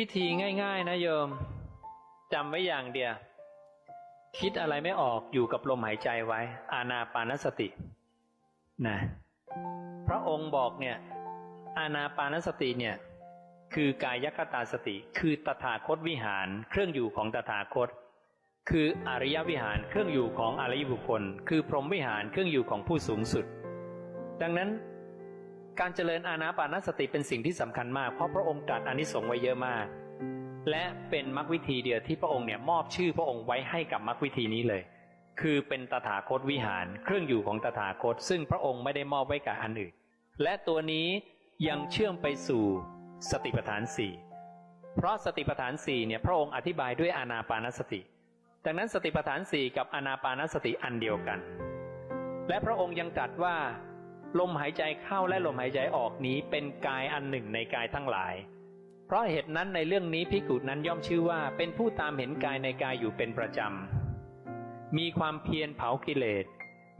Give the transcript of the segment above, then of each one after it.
วิธีง่าย ๆ นะโยมจำไว้อย่างเดียว คิดอะไรไม่ออกอยู่กับลมหายใจไว้ อานาปานสตินะพระองค์บอกเนี่ย อานาปานสติเนี่ย คือกายคตาสติ คือตถาคตวิหารเครื่องอยู่ของตถาคต คืออริยวิหารเครื่องอยู่ของอริยบุคคล คือพรหมวิหารเครื่องอยู่ของผู้สูงสุด ดังนั้น การเจริญอานาปานสติเป็นสิ่งที่สำคัญมาก เพราะพระองค์ตรัสอนิสงส์ไว้เยอะมาก และเป็นมรรควิธีเดียวที่พระองค์เนี่ยมอบชื่อพระองค์ไว้ให้กับมรรควิธีนี้เลย คือเป็นตถาคตวิหาร เครื่องอยู่ของตถาคต ซึ่งพระองค์ไม่ได้มอบไว้กับอันอื่น และตัวนี้ยังเชื่อมไปสู่สติปัฏฐานสี่เพราะสติปัฏฐานสี่เนี่ยพระองค์อธิบายด้วยอานาปานสติ ดังนั้นสติปัฏฐานสี่กับอานาปานสติอันเดียวกัน และพระองค์ยังตรัสว่า ลมหายใจเข้าและลมหายใจออกนี้เป็นกายอันหนึ่งในกายทั้งหลาย เพราะเหตุนั้นในเรื่องนี้พิกุนั้นย่อมชื่อว่าเป็นผู้ตามเห็นกายในกายอยู่เป็นประจำ มีความเพียรเผากิเลส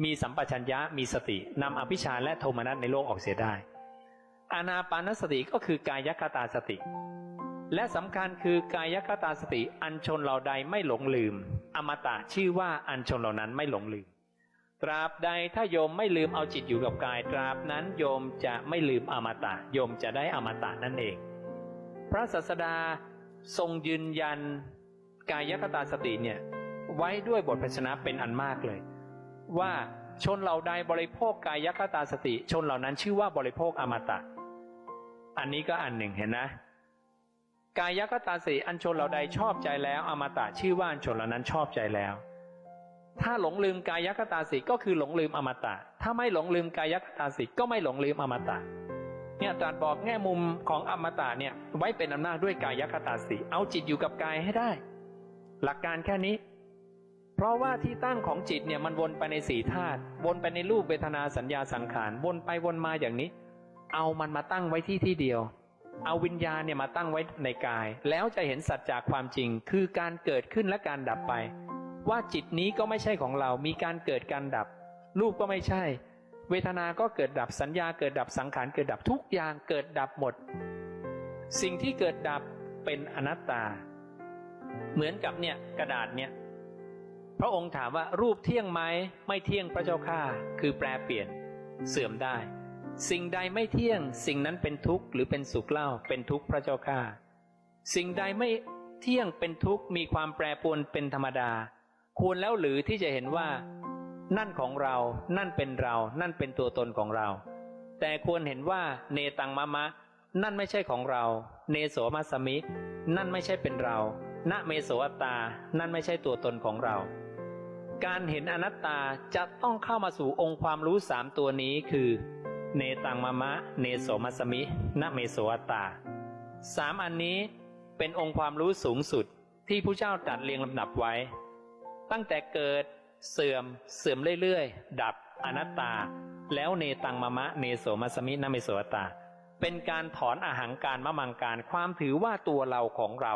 มีสัมปชัญญะมีสตินำอภิชาและโทมนัสในโลกออกเสียได้ อานาปานสติก็คือกายคตาสติ และสำคัญคือกายคตาสติอันชนเหล่าใดไม่หลงลืม อมตะชื่อว่าอันชนเหล่านั้นไม่หลงลืม ตราบใดถ้าโยมไม่ลืมเอาจิตอยู่กับกาย ตราบนั้นโยมจะไม่ลืมอมตะ โยมจะได้อมตะนั่นเอง พระศาสดาทรงยืนยันกายคตาสติเนี่ยไว้ด้วยบทพชนะเป็นอันมากเลย ว่าชนเหล่าใดบริโภคกายคตาสติ ชนเหล่านั้นชื่อว่าบริโภคอมตะ อันนี้ก็อันหนึ่งเห็นนะ กายคตาสติอันชนเหล่าใดชอบใจแล้ว อมตะชื่อว่าอันชนเหล่านั้นชอบใจแล้ว ถ้าหลงลืมกายคตาสิก็คือหลงลืมอมตะ ถ้าไม่หลงลืมกายคตาสิก็ไม่หลงลืมอมตะ เนี่ยตรัสบอกแง่มุมของอมตะเนี่ยไว้เป็นอำนาจด้วยกายคตาสิเอาจิตอยู่กับกายให้ได้ หลักการแค่นี้ เพราะว่าที่ตั้งของจิตเนี่ยมันวนไปในสี่ธาตุวนไปในรูปเวทนาสัญญาสังขารวนไปวนมาอย่างนี้ เอามันมาตั้งไว้ที่ที่เดียว เอาวิญญาณเนี่ยมาตั้งไว้ในกาย แล้วจะเห็นสัจจากความจริง คือการเกิดขึ้นและการดับไป ว่าจิตนี้ก็ไม่ใช่ของเรา มีการเกิดการดับ รูปก็ไม่ใช่ เวทนา ก็เกิดดับ สัญญาเกิดดับ สังขารเกิดดับ ทุกอย่างเกิดดับหมด สิ่งที่เกิดดับเป็นอนัตตา เหมือนกับเนี่ยกระดาษเนี่ยพระองค์ถามว่ารูปเที่ยงไหมไม่เที่ยงพระเจ้าข้าคือแปรเปลี่ยน เสื่อมได้ สิ่งใดไม่เที่ยง สิ่งนั้นเป็นทุกข์หรือเป็นสุขเล่าเป็นทุกข์พระเจ้าข้าสิ่งใดไม่เที่ยงเป็นทุกข์มีความแปรปรวนเป็นธรรมดา ควรแล้วหรือที่จะเห็นว่า นั่นของเรา นั่นเป็นเรา นั่นเป็นตัวตนของเรา แต่ควรเห็นว่าเนตังมะมะ นั่นไม่ใช่ของเรา เนโสมัสมิ นั่นไม่ใช่เป็นเรา ณเมโสอัตตา นั่นไม่ใช่ตัวตนของเรา การเห็นอนัตตาจะต้องเข้ามาสู่องค์ความรู้สามตัวนี้คือ เนตังมะมะ เนโสมัสมิ ณเมโสอัตตาสามอันนี้เป็นองค์ความรู้สูงสุดที่ผู้เจ้าตัดเรียงลำดับไว้ ตั้งแต่เกิดเสื่อมเสื่อมเรื่อยๆ ดับอนัตตา แล้วเนตังมะมะเนโสมัสมินะเมโสตา เป็นการถอนอาหางการมะมังการความถือว่าตัวเราของเรา